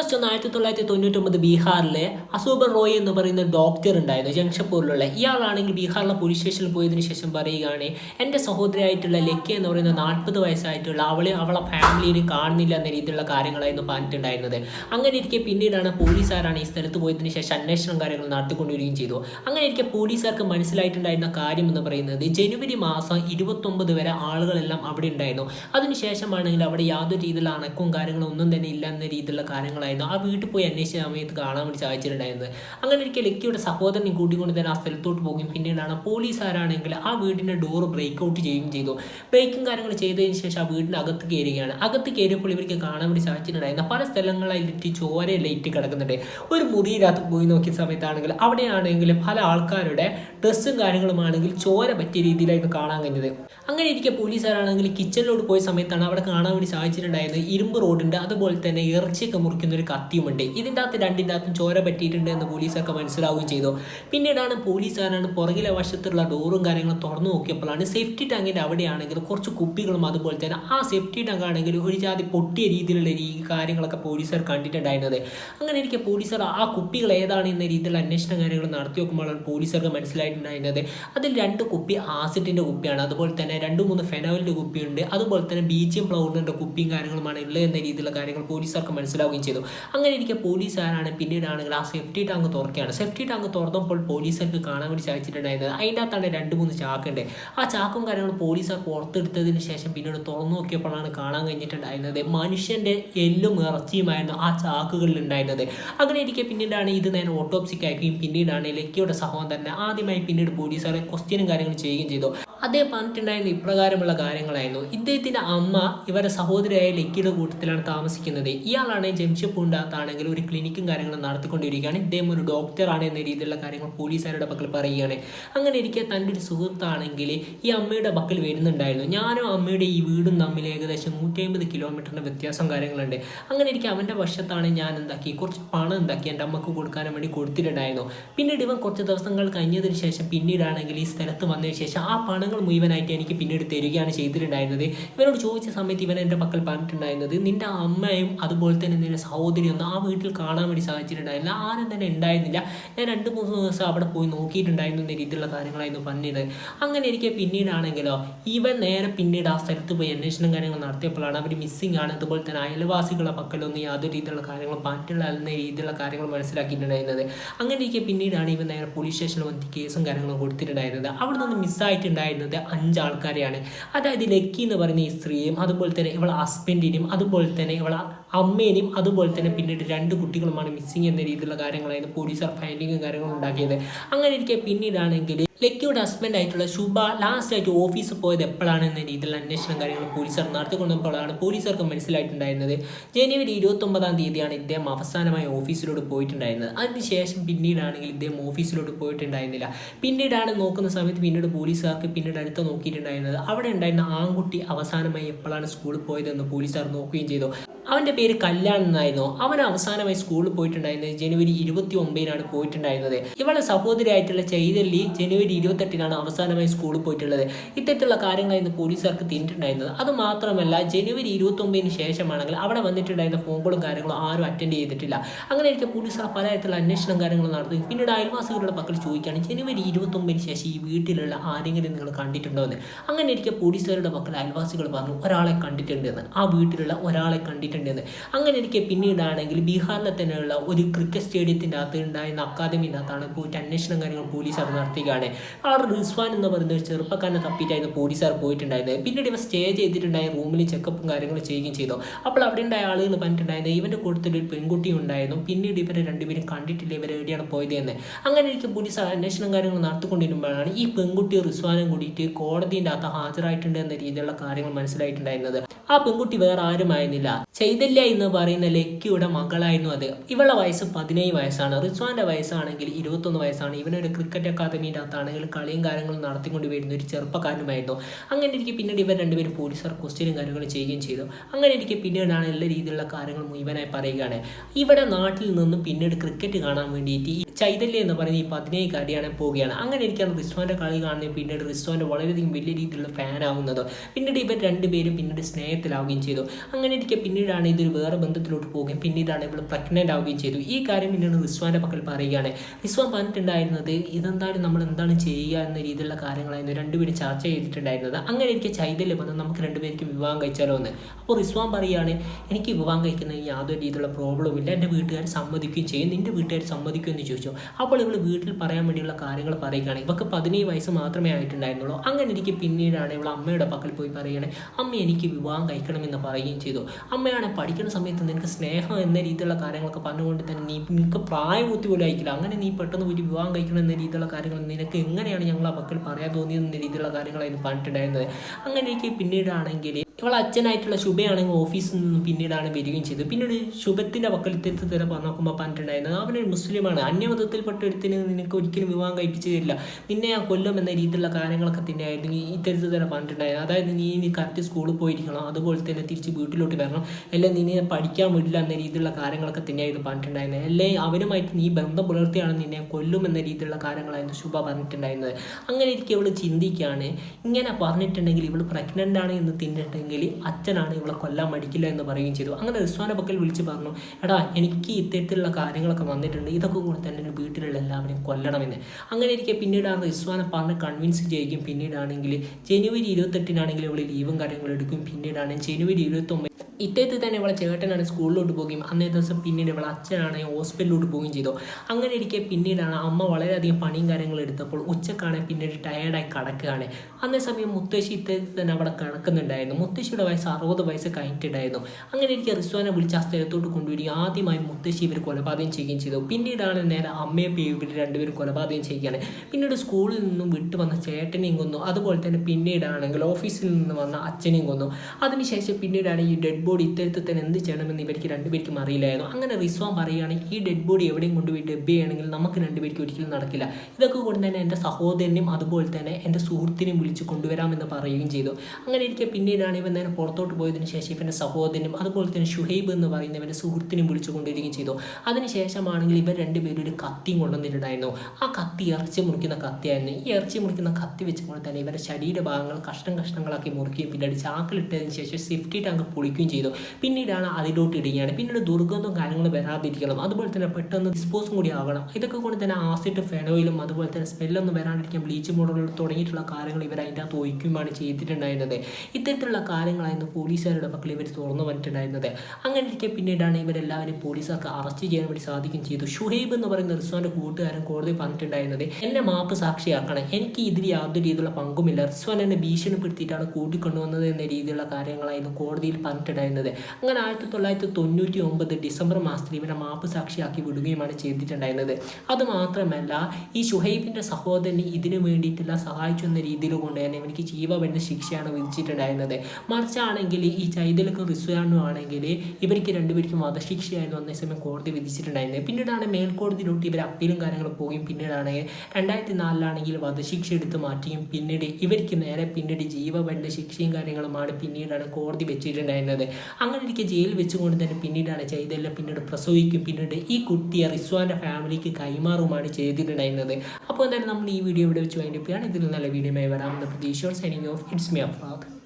August ഒന്ന് ആയിരത്തി തൊള്ളായിരത്തി തൊണ്ണൂറ്റൊമ്പത് ബീഹാറിലെ അസൂബർ റോയ് എന്ന് പറയുന്ന ഡോക്ടർ ഉണ്ടായിരുന്നു ജംഷപ്പൂരിലുള്ള ഇയാളാണെങ്കിൽ ബീഹാറിലെ പോലീസ് സ്റ്റേഷനിൽ പോയതിനു ശേഷം പറയുകയാണ് എന്റെ സഹോദരിയായിട്ടുള്ള ലക്കി എന്ന് പറയുന്ന നാൽപ്പത് വയസ്സായിട്ടുള്ള അവളെ അവളെ ഫാമിലിയിൽ കാണുന്നില്ല എന്ന രീതിയിലുള്ള കാര്യങ്ങളായിരുന്നു പറഞ്ഞിട്ടുണ്ടായിരുന്നത്. അങ്ങനെ ഇരിക്കെ പിന്നീടാണ് പോലീസുകാരാണ് ഈ സ്ഥലത്ത് പോയതിന് ശേഷം അന്വേഷണം കാര്യങ്ങൾ നടത്തിക്കൊണ്ടുവരികയും ചെയ്തു. അങ്ങനെ ഇരിക്കെ പോലീസുകാർക്ക് മനസ്സിലായിട്ടുണ്ടായിരുന്ന കാര്യം എന്ന് പറയുന്നത് ജനുവരി മാസം ഇരുപത്തൊമ്പത് വരെ ആളുകളെല്ലാം അവിടെ ഉണ്ടായിരുന്നു. അതിനുശേഷമാണെങ്കിൽ അവിടെ യാതൊരു രീതിയിലുള്ള അണക്കവും കാര്യങ്ങളും ഒന്നും തന്നെ ഇല്ല എന്ന രീതിയിലുള്ള കാര്യങ്ങളായിരുന്നു ആ വീട്ടിൽ പോയി അന്വേഷിച്ച സമയത്ത് കാണാൻ വേണ്ടി സാധിച്ചിട്ടുണ്ടായിരുന്നത് അങ്ങനെ ഒരിക്കൽ ലക്കിയുടെ സഹോദരനെ കൂട്ടിക്കൊണ്ട് തന്നെ ആ സ്ഥലത്തോട്ട് പോകുകയും പിന്നീടാണ് പോലീസുകാരാണെങ്കിൽ ആ വീടിന്റെ ഡോർ ബ്രേക്ക് ഔട്ട് ചെയ്യുകയും ചെയ്തു. ബ്രേക്കും കാര്യങ്ങൾ ചെയ്തതിന് ശേഷം ആ വീടിന്റെ അകത്ത് കയറുകയാണ്. അകത്ത് കയറിയപ്പോൾ ഇവർക്ക് കാണാൻ വേണ്ടി സാധിച്ചിട്ടുണ്ടായിരുന്നു. പല സ്ഥലങ്ങളിലായിട്ട് ചോര ലൈറ്റ് കിടക്കുന്നുണ്ട്. ഒരു മുറിയിലകത്ത് പോയി നോക്കിയ സമയത്താണെങ്കിൽ അവിടെയാണെങ്കിൽ പല ആൾക്കാരുടെ ഡ്രസ്സും കാര്യങ്ങളുമാണെങ്കിൽ ചോര പറ്റിയ രീതിയിലായിരുന്നു കാണാൻ കഴിഞ്ഞത്. അങ്ങനെ ഇരിക്കെ പോലീസുകാരാണെങ്കിൽ കിച്ചണിലോട്ട് പോയ സമയത്താണ് അവിടെ കാണാൻ വേണ്ടി സാധിച്ചിട്ടുണ്ടായിരുന്നത്. ഇരുമ്പ് റോഡുണ്ട് അതുപോലെ തന്നെ ഇറച്ചിയൊക്കെ മുറിക്കുന്ന ഒരു കത്തിയുമുണ്ട്. ഇതിന്റെ അകത്ത് രണ്ടിന്റെ അകത്തും ചോര പറ്റിയിട്ടുണ്ട് എന്ന് പോലീസൊക്കെ മനസ്സിലാവുകയും ചെയ്തു. പിന്നീടാണ് പോലീസുകാരാണ് പുറകിലെ വശത്തുള്ള ഡോറും കാര്യങ്ങളും തുറന്നു നോക്കിയപ്പോഴാണ് സേഫ്റ്റി ടാങ്കിന്റെ അവിടെയാണെങ്കിൽ കുറച്ച് കുപ്പികളും അതുപോലെ തന്നെ ആ സേഫ്റ്റി ടാങ്ക് ആണെങ്കിൽ ഒരു ജാതി പൊട്ടിയ രീതിയിലുള്ള ഈ കാര്യങ്ങളൊക്കെ പോലീസുകാർ കണ്ടിട്ടുണ്ടായിരുന്നത്. അങ്ങനെ എനിക്ക് പോലീസുകാർ ആ കുപ്പികൾ ഏതാണ് എന്ന രീതിയിലുള്ള അന്വേഷണ കാര്യങ്ങൾ നടത്തി നോക്കുമ്പോഴാണ് പോലീസുകാർക്ക് മനസ്സിലായിട്ടുണ്ടായിരുന്നത്. അതിൽ രണ്ട് കുപ്പി ആസിഡിന്റെ കുപ്പിയാണ്. അതുപോലെ തന്നെ രണ്ട് മൂന്ന് ഫെനോലിന്റെ കുപ്പിയുണ്ട്. അതുപോലെ തന്നെ ബീച്ചിയും പ്ലൗഡിന്റെ കുപ്പിയും കാര്യങ്ങളുമാണ് ഉള്ളത് എന്ന രീതിയിലുള്ള കാര്യങ്ങൾ പോലീസുകാർക്ക് മനസ്സിലാവുകയും ചെയ്തു. അങ്ങനെ ഇരിക്കെ പോലീസുകാരാണ് പിന്നീടാണെങ്കിൽ ആ സേഫ്റ്റി ടാങ്ക് തുറക്കുകയാണ് സേഫ്റ്റി ടാങ്ക് തുറന്നപ്പോൾ പോലീസുകാർക്ക് കാണാൻ വേണ്ടി സാധിച്ചിട്ടുണ്ടായിരുന്നത്? അതിന്റെ അകത്താണ് രണ്ട് മൂന്ന് ചാക്കുണ്ട്. ആ ചാക്കും കാര്യങ്ങളും പോലീസുകാർ പുറത്തെടുത്തതിന് ശേഷം പിന്നീട് തുറന്നു നോക്കിയപ്പോഴാണ് കാണാൻ കഴിഞ്ഞിട്ടുണ്ടായിരുന്നത്. മനുഷ്യന്റെ എല്ലും ഇറച്ചിയുമായിരുന്നു ആ ചാക്കുകളിൽ ഉണ്ടായിരുന്നത് അങ്ങനെ ഇരിക്കെ പിന്നീടാണ് ഇത് നേരെ ഓട്ടോപ്സിക്ക് അയക്കുകയും പിന്നീടാണ് ലക്കിയുടെ സഹോദരനെ ആദ്യമായി പിന്നീട് പോലീസുകാരെ ക്വസ്റ്റ്യനും കാര്യങ്ങളും ചെയ്യുകയും ചെയ്തു. അദ്ദേഹം പറഞ്ഞിട്ടുണ്ടായിരുന്ന ഇപ്രകാരമുള്ള കാര്യങ്ങളായിരുന്നു. ഇദ്ദേഹത്തിന്റെ അമ്മ ഇവരുടെ സഹോദരിയായ ലക്കിയുടെ കൂട്ടത്തിലാണ് താമസിക്കുന്നത്. ഇയാളാണ് ജംഷപ്പൂണ്ടാത്താണെങ്കിൽ ഒരു ക്ലിനിക്കും കാര്യങ്ങളും നടത്തിക്കൊണ്ടിരിക്കുകയാണ്. ഇദ്ദേഹം ഒരു ഡോക്ടറാണ് എന്ന രീതിയിലുള്ള കാര്യങ്ങൾ പോലീസുകാരുടെ പക്കൽ പറയുകയാണ്. അങ്ങനെ ഇരിക്കെ തന്റെ ഒരു സുഹൃത്താണെങ്കിൽ ഈ അമ്മയുടെ പക്കൽ വരുന്നുണ്ടായിരുന്നു. ഞാനും അമ്മയുടെ ഈ വീടും തമ്മിൽ ഏകദേശം നൂറ്റി അമ്പത് കിലോമീറ്ററിന്റെ വ്യത്യാസം കാര്യങ്ങളുണ്ട്. അങ്ങനെ ഇരിക്കെ അവന്റെ വശത്താണ് ഞാൻ എന്താക്കി കുറച്ച് പണം എന്താക്കി എന്റെ അമ്മയ്ക്ക് കൊടുക്കാനും വേണ്ടി കൊടുത്തിട്ടുണ്ടായിരുന്നു. പിന്നീട് ഇവൻ കുറച്ച് ദിവസങ്ങൾ കഴിഞ്ഞതിന് ശേഷം പിന്നീടാണെങ്കിൽ ഈ സ്ഥലത്ത് വന്നതിന് ശേഷം ആ പണങ്ങൾ മുഴുവനായിട്ട് എനിക്ക് പിന്നീട് തരികയാണ് ചെയ്തിട്ടുണ്ടായിരുന്നത്. ഇവനോട് ചോദിച്ച സമയത്ത് ഇവൻ എന്റെ പക്കൽ പറഞ്ഞിട്ടുണ്ടായിരുന്നത് നിന്റെ അമ്മയും അതുപോലെ തന്നെ നിന്റെ സഹോദരിയൊന്നും ആ വീട്ടിൽ കാണാൻ വേണ്ടി സാധിച്ചിട്ടുണ്ടായില്ല ആരും തന്നെ ഉണ്ടായിരുന്നില്ല. ഞാൻ രണ്ട് മൂന്ന് ദിവസം അവിടെ പോയി നോക്കിയിട്ടുണ്ടായിരുന്നു എന്ന രീതിയിലുള്ള കാര്യങ്ങളായിരുന്നു പറഞ്ഞത്. അങ്ങനെ ഇരിക്കെ പിന്നീടാണെങ്കിലോ ഇവൻ നേരെ പിന്നീട് ആ സ്ഥലത്ത് പോയി അന്വേഷണം കാര്യങ്ങൾ നടത്തിയപ്പോഴാണ് അവർ മിസ്സിംഗ് ആണ്. അതുപോലെ തന്നെ അയൽവാസികളുടെ പക്കലൊന്നും യാതൊരു രീതിയിലുള്ള കാര്യങ്ങൾ പറഞ്ഞിട്ടില്ല എന്ന രീതിയിലുള്ള കാര്യങ്ങൾ മനസ്സിലാക്കിയിട്ടുണ്ടായിരുന്നത്. അങ്ങനെ ഇരിക്കെ പിന്നീടാണ് ഇവൻ നേരെ പോലീസ് സ്റ്റേഷനിൽ വന്ന് കേസും കാര്യങ്ങളും കൊടുത്തിട്ടുണ്ടായിരുന്നത്. അവിടെ നിന്ന് മിസ്സായിട്ടുണ്ടായിരുന്നത് അഞ്ച് ആൾക്കാരെയാണ് അതായത് ലക്കി എന്ന് പറയുന്ന ഈ സ്ത്രീയും അതുപോലെ തന്നെ ഇവളെ ഹസ്ബൻഡിനും അതുപോലെ തന്നെ ഇവളെ അമ്മേനെയും അതുപോലെ തന്നെ പിന്നീട് രണ്ട് കുട്ടികളുമാണ് മിസ്സിങ് എന്ന രീതിയിലുള്ള കാര്യങ്ങളായിരുന്നു. പോലീസർ ഫൈൻഡിങ്ങും കാര്യങ്ങളും ഉണ്ടാക്കിയത്. അങ്ങനെ ഇരിക്കെ പിന്നീടാണെങ്കിൽ ലക്കിയുടെ ഹസ്ബൻഡ് ആയിട്ടുള്ള ശുഭ ലാസ്റ്റ് ആയിട്ട് ഓഫീസിൽ പോയത് എപ്പോഴാണ് എന്ന രീതിയിലുള്ള അന്വേഷണം കാര്യങ്ങൾ പോലീസുകാർ നടത്തിക്കൊണ്ടപ്പോഴാണ് പോലീസുകാർക്ക് മനസ്സിലായിട്ടുണ്ടായിരുന്നത്. ജനുവരി ഇരുപത്തൊമ്പതാം തീയതിയാണ് ഇദ്ദേഹം അവസാനമായി ഓഫീസിലോട്ട് പോയിട്ടുണ്ടായിരുന്നത്. അതിനുശേഷം പിന്നീടാണെങ്കിൽ ഇദ്ദേഹം ഓഫീസിലോട്ട് പോയിട്ടുണ്ടായിരുന്നില്ല. പിന്നീടാണ് നോക്കുന്ന സമയത്ത് പിന്നീട് പോലീസുകാർക്ക് പിന്നീട് അടുത്ത് നോക്കിയിട്ടുണ്ടായിരുന്നത്. അവിടെ ഉണ്ടായിരുന്ന ആൺകുട്ടി അവസാനമായി എപ്പോഴാണ് സ്കൂളിൽ പോയതെന്ന് പോലീസുകാർ നോക്കുകയും ചെയ്തു. അവന്റെ പേര് കല്യാൺ എന്നായിരുന്നു. അവൻ അവസാനമായി സ്കൂളിൽ പോയിട്ടുണ്ടായിരുന്നത് ജനുവരി ഇരുപത്തി ഒമ്പതിനാണ് പോയിട്ടുണ്ടായിരുന്നത്. ഇവളുടെ സഹോദരിയായിട്ടുള്ള ചൈതല്ലി ജനുവരി ഇരുപത്തെട്ടിനാണ് അവസാനമായി സ്കൂളിൽ പോയിട്ടുള്ളത്. ഇത്തരത്തിലുള്ള കാര്യങ്ങളായിരുന്നു പോലീസുകാർക്ക് തിന്നിട്ടുണ്ടായിരുന്നത്. അത് മാത്രമല്ല ജനുവരി ഇരുപത്തൊമ്പതിന് ശേഷമാണെങ്കിൽ അവിടെ വന്നിട്ടുണ്ടായിരുന്ന ഫോൺ കോളും കാര്യങ്ങളും ആരും അറ്റൻഡ് ചെയ്തിട്ടില്ല. അങ്ങനെ എനിക്ക് പോലീസുകാർ പലതരത്തിലുള്ള അന്വേഷണം കാര്യങ്ങൾ നടത്തി. പിന്നീട് അയൽവാസികളുടെ പക്കൽ ചോദിക്കുകയാണ് ജനുവരി ഇരുപത്തൊമ്പതിന് ശേഷം ഈ വീട്ടിലുള്ള ആരെങ്കിലും നിങ്ങൾ കണ്ടിട്ടുണ്ടോ എന്ന്? അങ്ങനെ എനിക്ക് പോലീസുകാരുടെ പക്കൽ അയൽവാസികൾ പറഞ്ഞു ഒരാളെ കണ്ടിട്ടുണ്ടെന്ന് ആ വീട്ടിലുള്ള ഒരാളെ കണ്ടിട്ടുണ്ടെന്ന് അങ്ങനെ ഇരിക്കെ പിന്നീടാണെങ്കിൽ ബീഹാറിലെ തന്നെയുള്ള ഒരു ക്രിക്കറ്റ് സ്റ്റേഡിയത്തിന്റെ അകത്ത് ഉണ്ടായിരുന്ന അക്കാദമിന്റെ അകത്താണ് പോയിട്ട് അന്വേഷണം കാര്യങ്ങൾ പോലീസ് അത് നടത്തുകയാണ് ആ റിസ്വാൻ എന്ന് പറയുന്ന ഒരു ചെറുപ്പക്കാരനെ തപ്പിയിട്ടായിരുന്നു പോലീസുകാർ പോയിട്ടുണ്ടായിരുന്നത്. പിന്നീട് ഇവ സ്റ്റേ ചെയ്തിട്ടുണ്ടായ റൂമിൽ ചെക്കപ്പും കാര്യങ്ങളും ചെയ്യുകയും ചെയ്തു. അപ്പോൾ അവിടെ ഉണ്ടായ ആളുകൾ പറഞ്ഞിട്ടുണ്ടായിരുന്നു ഇവന്റെ കൂട്ടത്തിൽ ഒരു പെൺകുട്ടി ഉണ്ടായിരുന്നു. പിന്നീട് ഇവരെ രണ്ടുപേരും കണ്ടിട്ടില്ല ഇവരെ എവിടെയാണ് പോയത് എന്ന്. അങ്ങനെ എനിക്ക് പോലീസ് അന്വേഷണം കാര്യങ്ങൾ നടത്തിക്കൊണ്ടിരുമ്പോഴാണ് ഈ പെൺകുട്ടി റിസ്വാനും കൂടിയിട്ട് കോടതിന്റെ അകത്ത് ഹാജരായിട്ടുണ്ട് എന്ന രീതിയിലുള്ള കാര്യങ്ങൾ മനസ്സിലായിട്ടുണ്ടായിരുന്നത്. ആ പെൺകുട്ടി വേറെ ആരുമായിരുന്നില്ല ചൈതല്യ എന്ന് പറയുന്ന ലക്കിയുടെ മകളായിരുന്നു അത്. ഇവളുടെ വയസ്സ് പതിനേഴ് വയസ്സാണ്. റിസ്വാന്റെ വയസ്സാണെങ്കിൽ ഇരുപത്തൊന്ന് വയസ്സാണ്. ഇവനൊരു ക്രിക്കറ്റ് അകത്താണ് ആണെങ്കിൽ കളിയും കാര്യങ്ങളും നടത്തിക്കൊണ്ട് വരുന്ന ഒരു ചെറുപ്പക്കാരനുമായിരുന്നു. അങ്ങനെ ഇരിക്കെ പിന്നീട് ഇവർ രണ്ടുപേരും പോലീസുകാർ ക്വസ്റ്റ്യനും കാര്യങ്ങളും ചെയ്യുകയും ചെയ്തു. അങ്ങനെ ഇരിക്കെ പിന്നീടാണ് എല്ലാ രീതിയിലുള്ള കാര്യങ്ങൾ മുഴുവനായി പറയുകയാണ്. ഇവിടെ നാട്ടിൽ നിന്നും പിന്നീട് ക്രിക്കറ്റ് കാണാൻ വേണ്ടിയിട്ട് ഈ ചൈതല്യ എന്ന് പറയുന്ന ഈ പതിനേഴ് പതിനേഴുകാരിയാണ് പോവുകയാണ്. അങ്ങനെ ഇരിക്കുകയാണ് റിസ്വാന്റെ കളി കാണുന്നത് പിന്നീട് റിസ്വാന്റെ വളരെയധികം വലിയ രീതിയിലുള്ള ഫാൻ ആവുന്നത്. പിന്നീട് ഇവർ രണ്ടുപേരും പിന്നീട് സ്നേഹത്തിലാവുകയും ചെയ്തു. അങ്ങനെ ഇരിക്കെ പിന്നീടാണ് ഇതൊരു വേറെ ബന്ധത്തിലോട്ട് പോവുകയും പിന്നീടാണ് ഇവൾ പ്രഗ്നന്റ് ആവുകയും ചെയ്തു. ഈ കാര്യം പിന്നീട് റിസ്വാന്റെ പക്കൽ പറയുകയാണ്. റിസ്വാൻ പറഞ്ഞിട്ടുണ്ടായിരുന്നത് ഇതെന്തായാലും നമ്മൾ എന്താണ് ചെയ്യുക എന്ന രീതിയിലുള്ള കാര്യങ്ങളായിരുന്നു രണ്ടുപേരും ചർച്ച ചെയ്തിട്ടുണ്ടായിരുന്നത്. അങ്ങനെ എനിക്ക് ചൈതല്യം വന്ന്. നമുക്ക് രണ്ടുപേർക്കും വിവാഹം കഴിച്ചാലോ എന്ന്. അപ്പോൾ റിസ്വാൻ പറയുകയാണ് എനിക്ക് വിവാഹം കഴിക്കുന്നതിന് യാതൊരു രീതിയിലുള്ള പ്രോബ്ലവും ഇല്ല. എന്റെ വീട്ടുകാർ സമ്മതിക്കുകയും ചെയ്യും. നിന്റെ വീട്ടുകാർ സമ്മതിക്കുമെന്ന് ചോദിച്ചു. അപ്പോൾ ഇവൾ വീട്ടിൽ പറയാൻ വേണ്ടിയുള്ള കാര്യങ്ങൾ പറയുകയാണ്. ഇവൾക്ക് പതിനേഴ് വയസ്സ് മാത്രമേ ആയിട്ടുണ്ടായിരുന്നുള്ളൂ. അങ്ങനെ എനിക്ക് പിന്നീടാണ് ഇവൾ അമ്മയുടെ പക്കൽ പോയി പറയുകയാണ് അമ്മ എനിക്ക് വിവാഹം കഴിക്കണമെന്ന് പറയുകയും ചെയ്തു. അമ്മയാണ് പഠിക്കുന്ന സമയത്ത് നിനക്ക് സ്നേഹം എന്ന രീതിയിലുള്ള കാര്യങ്ങളൊക്കെ പറഞ്ഞുകൊണ്ട് തന്നെ നീ നിനക്ക് പ്രായപൂർത്തി പോലും അയക്കില്ല അങ്ങനെ നീ പെട്ടെന്ന് പോയി വിവാഹം കഴിക്കണം എന്ന രീതിയിലുള്ള കാര്യങ്ങൾ നിനക്ക് എങ്ങനെയാണ് ഞങ്ങൾ ആ മക്കൾ പറയാൻ തോന്നിയെന്ന രീതിയിലുള്ള കാര്യങ്ങളായിരുന്നു പറഞ്ഞിട്ടുണ്ടായിരുന്നത്. അങ്ങനെ പിന്നീടാണെങ്കിൽ ഇവളെ അച്ഛനായിട്ടുള്ള ശുഭയാണെങ്കിൽ ഓഫീസിൽ നിന്ന് പിന്നീടാണ് വരികയും ചെയ്തത്. പിന്നീട് ശുഭത്തിന്റെ പക്കലത്തെത്തി തന്നെ പറഞ്ഞു നോക്കുമ്പോൾ പറഞ്ഞിട്ടുണ്ടായിരുന്നത് അവനൊരു മുസ്ലിമാണ്. അന്യമതത്തിൽപ്പെട്ട ഒരുത്തിന് നിനക്ക് ഒരിക്കലും വിവാഹം കഴിപ്പിച്ചു തരില്ല. നിന്നെ ആ കൊല്ലം എന്ന രീതിയിലുള്ള കാര്യങ്ങളൊക്കെ തന്നെയായിരുന്നു ഈ ഇത്തരത്തിൽ തന്നെ പറഞ്ഞിട്ടുണ്ടായിരുന്നു അതായത് നീ ഇനി കറക്റ്റ് സ്കൂളിൽ പോയിരിക്കണം. അതുപോലെ തന്നെ തിരിച്ച് വീട്ടിലോട്ട് വരണം. അല്ലെങ്കിൽ നിന്നെ പഠിക്കാൻ വിടില്ല എന്ന രീതിയിലുള്ള കാര്യങ്ങളൊക്കെ തന്നെയായിരുന്നു പറഞ്ഞിട്ടുണ്ടായിരുന്നത്. അല്ലെങ്കിൽ അവനുമായിട്ട് നീ ബന്ധം പുലർത്തിയാണ് നിന്നെ കൊല്ലും എന്ന രീതിയിലുള്ള കാര്യങ്ങളായിരുന്നു ശുഭ പറഞ്ഞിട്ടുണ്ടായിരുന്നത്. അങ്ങനെ ഇരിക്കും ഇവൾ ചിന്തിക്കുകയാണ് ഇങ്ങനെ പറഞ്ഞിട്ടുണ്ടെങ്കിൽ ഇവൾ പ്രഗ്നന്റ് ആണ് എന്ന് തിന്നിട്ടുണ്ടെങ്കിൽ അച്ഛനാണ് ഇവളെ കൊല്ലാൻ മടിക്കില്ല എന്ന് പറയുകയും ചെയ്തു. അങ്ങനെ റിസ്വാന പക്കൽ വിളിച്ച് പറഞ്ഞു എടാ എനിക്ക് ഇത്തരത്തിലുള്ള കാര്യങ്ങളൊക്കെ വന്നിട്ടുണ്ട്. ഇതൊക്കെ കൂടെ തന്നെ വീട്ടിലുള്ള എല്ലാവരെയും കൊല്ലണമെന്ന്. അങ്ങനെ ഇരിക്കെ പിന്നീടാണ് റിസ്വാനെ പറഞ്ഞ് കൺവിൻസ് ചെയ്യുകയും പിന്നീടാണെങ്കിൽ ജനുവരി ഇരുപത്തെട്ടിനാണെങ്കിൽ ഇവൾ ലീവും കാര്യങ്ങളും എടുക്കും. പിന്നീടാണ് ജനുവരി ഇരുപത്തൊമ്പത് ഇദ്ദേഹത്തിൽ തന്നെ ഇവളെ ചേട്ടനാണ് സ്കൂളിലോട്ട് പോവുകയും അന്നേ ദിവസം പിന്നീട് ഇവളെ അച്ഛനാണ് ഹോസ്പിറ്റലിലോട്ട് പോവുകയും ചെയ്തു. അങ്ങനെ ഇരിക്കെ പിന്നീടാണ് അമ്മ വളരെയധികം പണിയും കാര്യങ്ങളും എടുത്തപ്പോൾ ഉച്ചക്കാണ് പിന്നീട് ടയേർഡായി കിടക്കുകയാണ്. അന്നേ സമയം മുത്തശ്ശി ഇത്തേത്ത് തന്നെ അവിടെ കിടക്കുന്നുണ്ടായിരുന്നു. മുത്തശ്ശിയുടെ വയസ്സ് അറുപത് വയസ്സ് കഴിഞ്ഞിട്ടുണ്ടായിരുന്നു. അങ്ങനെ ഇരിക്കെ റിസ്വാനെ വിളിച്ച് ആ സ്ഥലത്തോട്ട് കൊണ്ടുവരികയും ആദ്യമായി മുത്തശ്ശി ഇവർ കൊലപാതകം ചെയ്യുകയും ചെയ്തു. പിന്നീടാണ് നേരെ അമ്മയെ ഇവർ രണ്ടുപേരും കൊലപാതകം ചെയ്യുകയാണ്. പിന്നീട് സ്കൂളിൽ നിന്നും വിട്ടു വന്ന ചേട്ടനെയും കൊന്നു. അതുപോലെ തന്നെ പിന്നീടാണെങ്കിൽ ഓഫീസിൽ നിന്ന് വന്ന അച്ഛനെയും കൊന്നു. അതിനുശേഷം പിന്നീടാണ് ഈ ഡെഡ് ബോഡി ഇത്തരത്തിൽ തന്നെ എന്ത് ചെയ്യണമെന്ന് ഇവർക്ക് രണ്ടുപേർക്കും അറിയില്ലായിരുന്നു. അങ്ങനെ റിസ്വാൻ പറയുകയാണെങ്കിൽ ഈ ഡെഡ് ബോഡി എവിടെയും കൊണ്ടുപോയി ഡെബ് ചെയ്യണമെങ്കിൽ നമുക്ക് രണ്ടുപേർക്കും ഒരിക്കലും നടക്കില്ല. ഇതൊക്കെ കൊണ്ട് തന്നെ എന്റെ സഹോദരനെയും അതുപോലെ തന്നെ എന്റെ സുഹൃത്തിനെയും വിളിച്ച് കൊണ്ടുവരാമെന്ന് പറയുകയും ചെയ്തു. അങ്ങനെ ഇരിക്കെ പിന്നീടാണ് ഇവൻ തന്നെ പുറത്തോട്ട് പോയതിനു ശേഷം ഇവന്റെ സഹോദരനും അതുപോലെ തന്നെ ഷുഹൈബ് എന്ന് പറയുന്ന ഇവന്റെ സുഹൃത്തിനെയും വിളിച്ചു കൊണ്ടുവരികയും ചെയ്തു. അതിനുശേഷമാണെങ്കിൽ ഇവർ രണ്ടുപേരും ഒരു കത്തിയും കൊണ്ടുവന്നിട്ടുണ്ടായിരുന്നു. ആ കത്തി ഇറച്ചി മുറിക്കുന്ന കത്തിയായിരുന്നു. ഈ ഇറച്ചി മുറിക്കുന്ന കത്തി വെച്ചുകൊണ്ട് തന്നെ ഇവരുടെ ശരീരഭാഗങ്ങൾ കഷ്ടം കഷ്ടങ്ങളാക്കി മുറിക്കുകയും പിന്നീട് ചാക്കിലിട്ടതിന് ശേഷം സേഫ്റ്റി ടാങ്ക് പൊളിക്കുകയും ചെയ്തു. പിന്നീടാണ് അതിലോട്ട് ഇടുകയാണ്. പിന്നീട് ദുർഗന്ധവും കാര്യങ്ങളും വരാതിരിക്കണം അതുപോലെ തന്നെ പെട്ടെന്ന് ഡിസ്പോസും കൂടി ആകണം ഇതൊക്കെ കൊണ്ട് തന്നെ ആസിഡ് ഫെനോയിലും അതുപോലെ തന്നെ സ്മെല്ലൊന്നും വരാണ്ടിരിക്കാൻ ബ്ലീച്ച് പൗഡറുകൾ തുടങ്ങിയിട്ടുള്ള കാര്യങ്ങൾ ഇവർ അതിന്റെ അകത്ത് ഒഴിക്കുമാണ് ചെയ്തിട്ടുണ്ടായിരുന്നത്. ഇത്തരത്തിലുള്ള കാര്യങ്ങളായിരുന്നു പോലീസുകാരുടെ പക്കൽ ഇവർ തുറന്നു വന്നിട്ടുണ്ടായിരുന്നത്. അങ്ങനെ ഇരിക്കെ പിന്നീടാണ് ഇവരെല്ലാവരും പോലീസുകാർക്ക് അറസ്റ്റ് ചെയ്യാൻ വേണ്ടി സാധിക്കുകയും ചെയ്തു. ഷുഹൈബ് എന്ന് പറയുന്ന റിസ്വാന്റെ കൂട്ടുകാരൻ കോടതി പറഞ്ഞിട്ടുണ്ടായിരുന്നത് എന്നെ മാപ്പ് സാക്ഷിയാക്കണം. എനിക്ക് ഇതിൽ യാതൊരു രീതിയിലുള്ള പങ്കുമില്ല. റിസ്വാൻ എന്നെ ഭീഷണിപ്പെടുത്തിയിട്ടാണ് കൂട്ടിക്കൊണ്ടുവന്നത് എന്ന രീതിയിലുള്ള കാര്യങ്ങളായിരുന്നു കോടതിയിൽ പറഞ്ഞിട്ടുണ്ടായിരുന്നത്. അങ്ങനെ ആയിരത്തി തൊള്ളായിരത്തി തൊണ്ണൂറ്റി ഒമ്പത് ഡിസംബർ മാസത്തിൽ ഇവരെ മാപ്പ് സാക്ഷിയാക്കി വിടുകയുമാണ് ചെയ്തിട്ടുണ്ടായിരുന്നത്. അത് മാത്രമല്ല ഈ ഷുഹൈബിന്റെ സഹോദരൻ ഇതിനു വേണ്ടിയിട്ടുള്ള സഹായിച്ചു എന്ന രീതിയിൽ കൊണ്ട് തന്നെ എനിക്ക് ജീവപെടുന്ന ശിക്ഷയാണ് വിധിച്ചിട്ടുണ്ടായിരുന്നത്. മറിച്ചാണെങ്കിൽ ഈ ചൈതലക്കും റിസ്വാനും ആണെങ്കിൽ ഇവർക്ക് രണ്ടുപേർക്കും വധശിക്ഷയായിരുന്നു അന്നേ സമയം കോടതി വിധിച്ചിട്ടുണ്ടായിരുന്നത്. പിന്നീടാണ് മേൽക്കോടതിയിലോട്ട് ഇവർ അപ്പീലും കാര്യങ്ങളും പോവുകയും പിന്നീടാണ് രണ്ടായിരത്തി നാലിലാണെങ്കിൽ വധശിക്ഷ എടുത്ത് മാറ്റിയും പിന്നീട് ഇവർക്ക് നേരെ പിന്നീട് ജീവപെടുന്ന ശിക്ഷയും കാര്യങ്ങളുമാണ് പിന്നീടാണ് കോടതി വെച്ചിട്ടുണ്ടായിരുന്നത്. അങ്ങനെ ഇരിക്കെ ജയിലിൽ വെച്ചുകൊണ്ട് തന്നെ പിന്നീടാണ് ചെയ്തല്ല പിന്നീട് പ്രസവിക്കും. പിന്നീട് ഈ കുട്ടിയെ റിസ്വാന്റെ ഫാമിലിക്ക് കൈമാറുമാണ് ചെയ്തിട്ടുണ്ടായിരുന്നത്. അപ്പോൾ എന്തായാലും നമ്മൾ ഈ വീഡിയോ ഇവിടെ വെച്ച് വൈൻഡപ്പിയാണ് ഇതിൽ നല്ല വീഡിയോ വരാമെന്ന പ്രതീക്ഷയോട് signing off it's me Afraq